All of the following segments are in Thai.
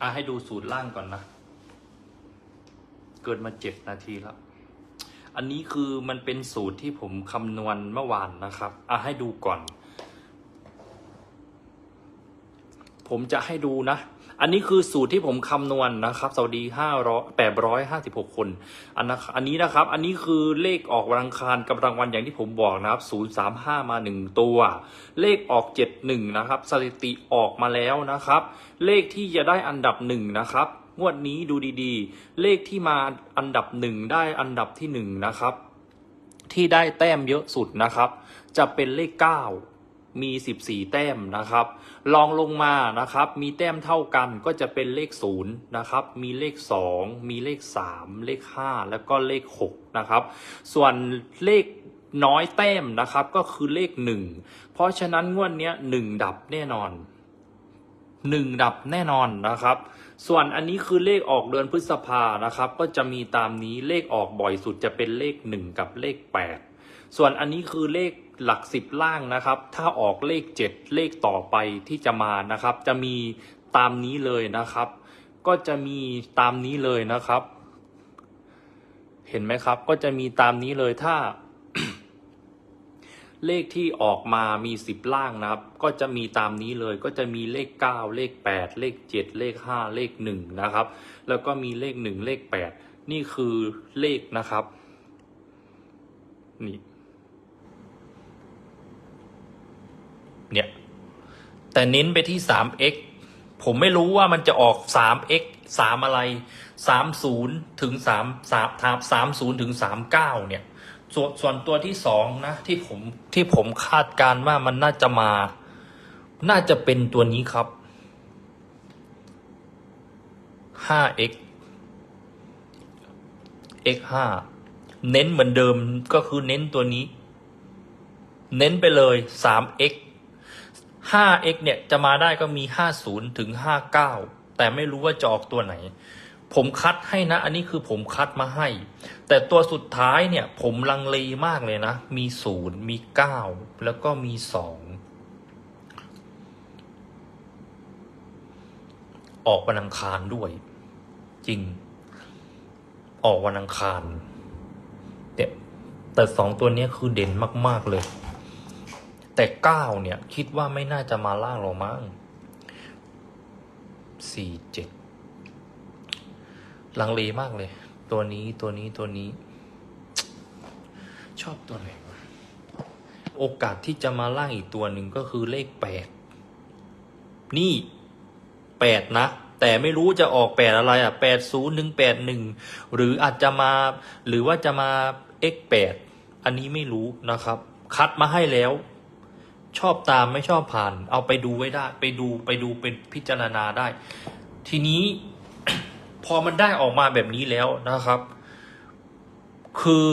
อะให้ดูสูตรล่างก่อนนะ เกินมาเจ็ดนาทีแล้ว อันนี้คือมันเป็นสูตรที่ผมคำนวณเมื่อวานนะครับอะให้ดูก่อน ผมจะให้ดูนะ อันนี้คือสูตรที่ผมคำนวณนะครับสวัสดีห้าร้อยแปดร้อยห้าสิบหกคนอันนะอันนี้นะครับ อันนี้คือเลขออกวันอังคารกับรางวัลอย่างที่ผมบอกนะครับศูนย์สามห้ามาหนึ่งตัว เลขออกเจ็ดหนึ่งนะครับ สถิติออกมาแล้วนะครับ เลขที่จะได้อันดับหนึ่งนะครับงวดนี้ดูดีๆ เลขที่มาอันดับหนึ่งได้อันดับที่หนึ่งนะครับ ที่ได้แต้มเยอะสุดนะครับ จะเป็นเลข9 มี 14 แต้มนะครับลองลงมานะครับ มีแต้มเท่ากันก็จะเป็นเลข0นะครับ มีเลข 2 มีเลข 3 เลข 5 แล้วก็เลข6นะครับ ส่วนเลขน้อยแต้มนะครับก็คือเลข 1 เพราะฉะนั้นงวดนี้1ดับแน่นอน1ดับแน่นอนนะครับ ส่วนอันนี้คือเลขออกเดือนพฤษภานะครับ ก็จะมีตามนี้เลขออกบ่อยสุดจะเป็นเลข 1 กับเลข 8 ส่วนอันนี้คือเลข หลักสิบล่างนะครับ ถ้าออกเลข 7 เลขต่อไปที่จะมานะครับ จะมีตามนี้เลยนะครับ ก็จะมีตามนี้เลยนะครับ เห็นไหมครับ ก็จะมีตามนี้เลยถ้า เลขที่ออกมามีสิบล่างนะครับ ก็จะมีตามนี้เลย ก็จะมีเลขเก้าเลขแปดเลขเจ็ดเลขห้าเลขหนึ่งนะครับ แล้วก็มีเลขหนึ่งเลขแปดนี่คือเลขนะครับ นี่ เนี่ย แต่เน้นไปที่ 3x ผมไม่รู้ว่ามันจะออก 3x 3 อะไร 30 ถึง 3 3 30 ถึง 39 เนี่ย ส่วนส่วนตัวที่สองนะ ที่ผมที่ผมคาดการณ์ว่ามันน่าจะมา น่าจะเป็นตัวนี้ครับ 5x x 5เน้นเหมือนเดิมก็คือเน้นตัวนี้ เน้นไปเลย 3x 5x เนี่ยจะมาได้ก็มี 50 ถึง 59 แต่ไม่รู้ว่าจะออกตัวไหน ผมคัดให้นะ อันนี้คือผมคัดมาให้ แต่ตัวสุดท้ายเนี่ย ผมลังเลมากเลยนะ มี 0 มี 9 แล้วก็มี 2 ออกวันอังคารด้วย จริง ออกวันอังคารเนี่แต่สองตัวนี้คือเด่นมาก ๆ เลย แต่เก้าเนี่ย คิดว่าไม่น่าจะมาล่างหรอกมั้งสี่เจ็ดลังเลมากเลย ตัวนี้ตัวนี้ตัวนี้ ชอบตัวไหนวะโอกาสที่จะมาล่างอีกตัวหนึ่งก็คือเลขแปดนี่แปดนะ แต่ไม่รู้จะออกแปดอะไรอะแปดศูนย์หนึ่งแปดหนึ่งหรืออาจจะมา หรือว่าจะมา x แปดอันนี้ไม่รู้นะครับ คัดมาให้แล้ว ชอบตามไม่ชอบผ่าน เอาไปดูไว้ได้ ไปดูไปดูเป็นพิจารณาได้ ทีนี้พอมันได้ออกมาแบบนี้แล้วนะครับ คือ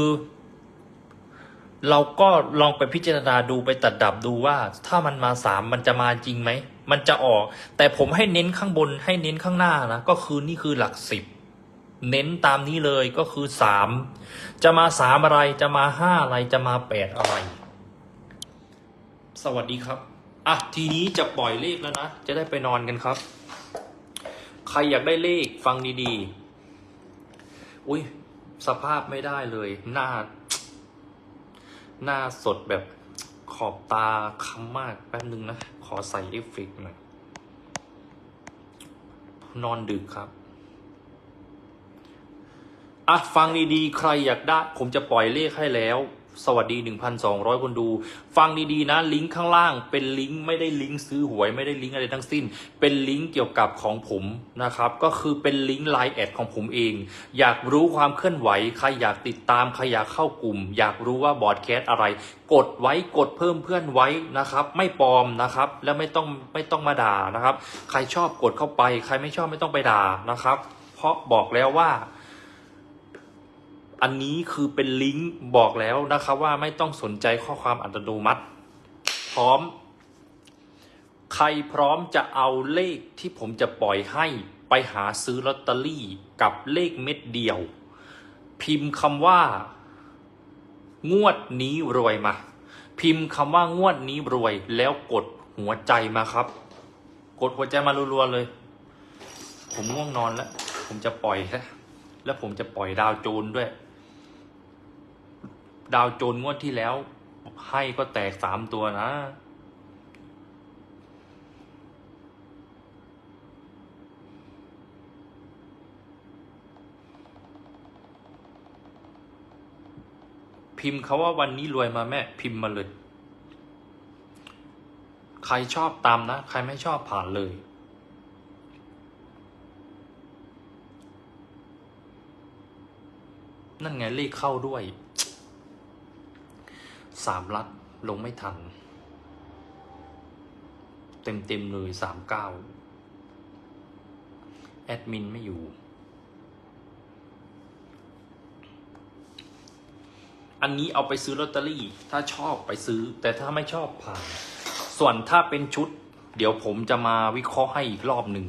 เราก็ลองไปพิจารณาดูไปตัดดับดูว่า ถ้ามันมาสามมันจะมาจริงไหมมันจะออก แต่ผมให้เน้นข้างบนให้เน้นข้างหน้านะก็คือนี่คือหลักสิบเน้นตามนี้เลยก็คือสามจะมาสามอะไรจะมาห้าอะไรจะมาแปดอะไร สวัสดีครับ อะ ทีนี้จะปล่อยเลขแล้วนะ จะได้ไปนอนกันครับ ใครอยากได้เลขฟังดีๆ อุ้ยสภาพไม่ได้เลย หน้า หน้าสดแบบขอบตาค้ำมากแป๊บนึงนะ ขอใส่เอฟเฟกต์หน่อย นอนดึกครับอะฟังดีๆ ใครอยากได้ ผมจะปล่อยเลขให้แล้ว สวัสดี 1,200 คนดู ฟังดีๆนะ ลิงก์ข้างล่าง เป็นลิงก์ไม่ได้ลิงก์ซื้อหวยไม่ได้ลิงก์อะไรทั้งสิ้น เป็นลิงก์เกี่ยวกับของผมนะครับ ก็คือเป็นลิงก์ไลน์แอดของผมเอง อยากรู้ความเคลื่อนไหว ใครอยากติดตาม ใครอยากเข้ากลุ่ม อยากรู้ว่าบอร์ดแคสอะไร กดไว้ กดเพิ่มเพื่อนไว้นะครับ ไม่ปลอมนะครับ แล้วไม่ต้องไม่ต้องมาด่านะครับ ใครชอบกดเข้าไป ใครไม่ชอบไม่ต้องไปด่านะครับ เพราะบอกแล้วว่า อันนี้คือเป็นลิงก์บอกแล้วนะครับว่าไม่ต้องสนใจข้อความอัตโนมัติ พร้อม ใครพร้อมจะเอาเลขที่ผมจะปล่อยให้ไปหาซื้อลอตเตอรี่กับเลขเม็ดเดียว พิมพ์คำว่า งวดนี้รวยมา พิมพ์คำว่างวดนี้รวย แล้วกดหัวใจมาครับ กดหัวใจมารัวๆเลย ผมง่วงนอนแล้ว ผมจะปล่อยแล้วแล้วผมจะปล่อยดาวโจนด้วย ดาวโจนงวดที่แล้ว ให้ก็แตกสามตัวนะ พิมพ์เขาว่าวันนี้รวยมาแม่ พิมพ์มาเลย ใครชอบตามนะ ใครไม่ชอบผ่านเลยนั่นไงเลขเข้าด้วย สามลัดลงไม่ทัน เต็มเต็มเลยสามเก้าแอดมินไม่อยู่ อันนี้เอาไปซื้อลอตเตอรี่ ถ้าชอบไปซื้อ แต่ถ้าไม่ชอบผ่าน ส่วนถ้าเป็นชุด เดี๋ยวผมจะมาวิเคราะห์ให้อีกรอบหนึ่ง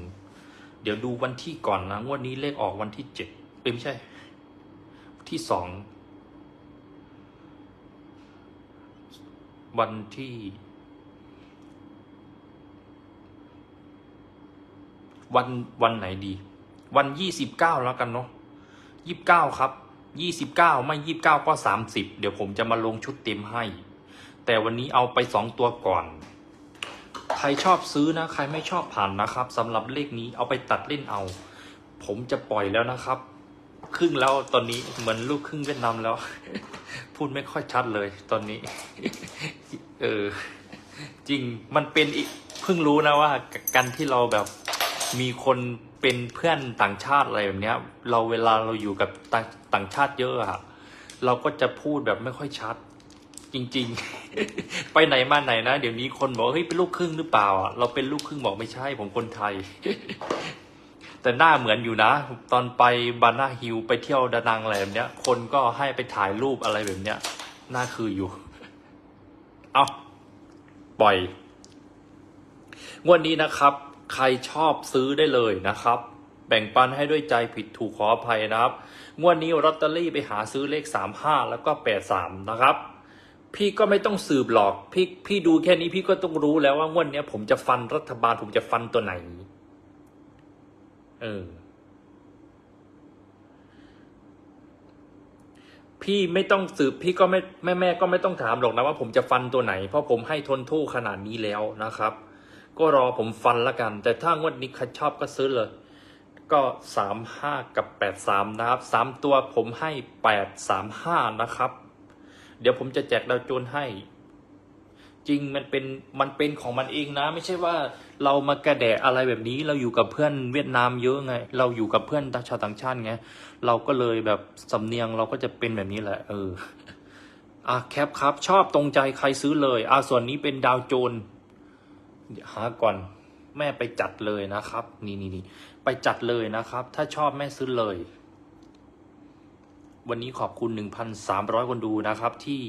เดี๋ยวดูวันที่ก่อนนะงวดนี้เลขออกวันที่เจ็ดเอ้ยไม่ใช่ ที่สอง วันที่ วันวันไหนดี วันยี่สิบเก้าแล้วกันเนาะยี่สิบเก้าครับยี่สิบเก้าไม่ยี่สิบเก้าก็สามสิบเดี๋ยวผมจะมาลงชุดเต็มให้ แต่วันนี้เอาไปสองตัวก่อน ใครชอบซื้อนะ ใครไม่ชอบผ่านนะครับสำหรับเลขนี้เอาไปตัดเล่นเอา ผมจะปล่อยแล้วนะครับ ครึ่งแล้วตอนนี้เหมือนลูกครึ่งเวียดนามแล้ว พูดไม่ค่อยชัดเลยตอนนี้ เออ จริงมันเป็นอีกเพิ่งรู้นะว่าการที่เราแบบมีคนเป็นเพื่อนต่างชาติอะไรแบบเนี้ย เราเวลาเราอยู่กับต่างต่างชาติเยอะอะเราก็จะพูดแบบไม่ค่อยชัด จริง ๆ ไปไหนมาไหนนะ เดี๋ยวนี้คนบอกเฮ้ยเป็นลูกครึ่งหรือเปล่าอะเราเป็นลูกครึ่งบอกไม่ใช่ผมคนไทย แต่หน้าเหมือนอยู่นะ ตอนไปบานาฮิลไปเที่ยวดานังอะไรแบบเนี้ย คนก็ให้ไปถ่ายรูปอะไรแบบเนี้ยหน้าคืออยู่ เอาปล่อยงวดนี้นะครับ ใครชอบซื้อได้เลยนะครับ แบ่งปันให้ด้วยใจผิดถูกขออภัยนะครับ งวดนี้ลอตเตอรี่ไปหาซื้อเลขสามห้าแล้วก็แปดสามนะครับ พี่ก็ไม่ต้องสืบหรอก พี่พี่ดูแค่นี้พี่ก็ต้องรู้แล้วว่างวดนี้ผมจะฟันรัฐบาลผมจะฟันตัวไหน เออ พี่ไม่ต้องสืบพี่ก็ไม่แม่แม่ก็ไม่ต้องถามหรอกนะว่าผมจะฟันตัวไหน เพราะผมให้ทนโทษขนาดนี้แล้วนะครับ ก็รอผมฟันละกัน แต่ถ้างวดนี้ใครชอบก็ซื้อเลย ก็สามห้ากับแปดสามนะครับสามตัวผมให้แปดสามห้านะครับ เดี๋ยวผมจะแจกดาวโจนให้ จริงมันเป็นมันเป็นของมันเองนะ ไม่ใช่ว่าเรามากระแดะอะไรแบบนี้ เราอยู่กับเพื่อนเวียดนามเยอะไง เราอยู่กับเพื่อนชาวต่างชาติไงเราก็เลยแบบสำเนียงเราก็จะเป็นแบบนี้แหละ เอออะแคปครับ ชอบตรงใจใครซื้อเลยอะส่วนนี้เป็นดาวโจนหาก่อนแม่ไปจัดเลยนะครับ นี่นี่นี่ไปจัดเลยนะครับ ถ้าชอบแม่ซื้อเลย วันนี้ขอบคุณ 1,300 คนดูนะครับ ที่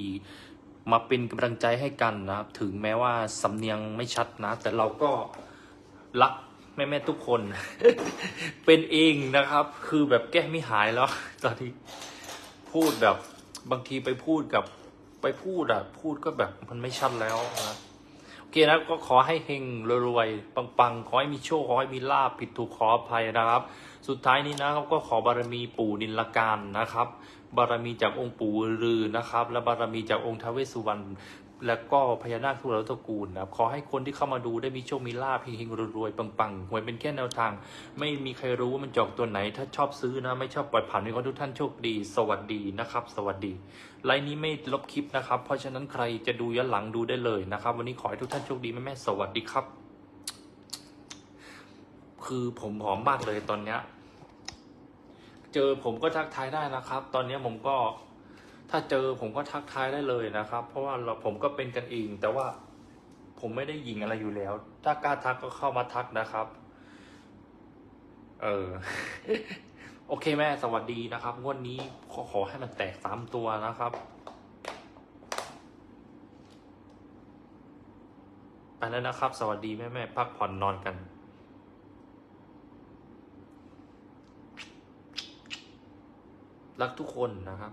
มาเป็นกำลังใจให้กันนะครับ ถึงแม้ว่าสำเนียงไม่ชัดนะ แต่เราก็รักแม่แม่ๆทุกคน เป็นเองนะครับ คือแบบแก้ไม่หายแล้ว ตอนนี้พูดแบบบางทีไปพูดกับไปพูดอะพูดก็แบบมันไม่ชัดแล้วนะโอเคนะก็ขอให้เฮงรวยๆปังๆ ขอให้มีโชคขอให้มีลาบผิดถูกขออภัยนะครับ สุดท้ายนี้นะครับก็ขอบารมีปู่นินลการนะครับ บารมีจากองค์ปู่รือนะครับ และบารมีจากองค์ทาวเวสสุวรรณแล้วก็พญานาคทุกเหล่าตระกูลนะครับขอให้คนที่เข้ามาดูได้มีโชคมีลาภเฮงๆรวยๆปังๆหวยเป็นแค่แนวทาง ไม่มีใครรู้ว่ามันจอกตัวไหน ถ้าชอบซื้อนะ ไม่ชอบปล่อยผ่านให้คนทุกท่านโชคดี สวัสดีนะครับ สวัสดีไลน์นี้ไม่ลบคลิปนะครับ เพราะฉะนั้นใครจะดูย้อนหลังดูได้เลยนะครับ วันนี้ขอให้ทุกท่านโชคดีแม่แม่ๆสวัสดีครับ คือผมหอมมากเลยตอนเนี้ย เจอผมก็ทักทายได้นะครับ ตอนนี้ผมก็ถ้าเจอผมก็ทักทายได้เลยนะครับ เพราะว่าเราผมก็เป็นกันเอง แต่ว่าผมไม่ได้ยิงอะไรอยู่แล้ว ถ้ากล้าทักก็เข้ามาทักนะครับ เออ โอเคแม่สวัสดีนะครับงวดนี้ขอขอให้มันแตกสามตัวนะครับไปแล้วนะครับ สวัสดีแม่แม่พักผ่อนนอนกัน รักทุกคนนะครับ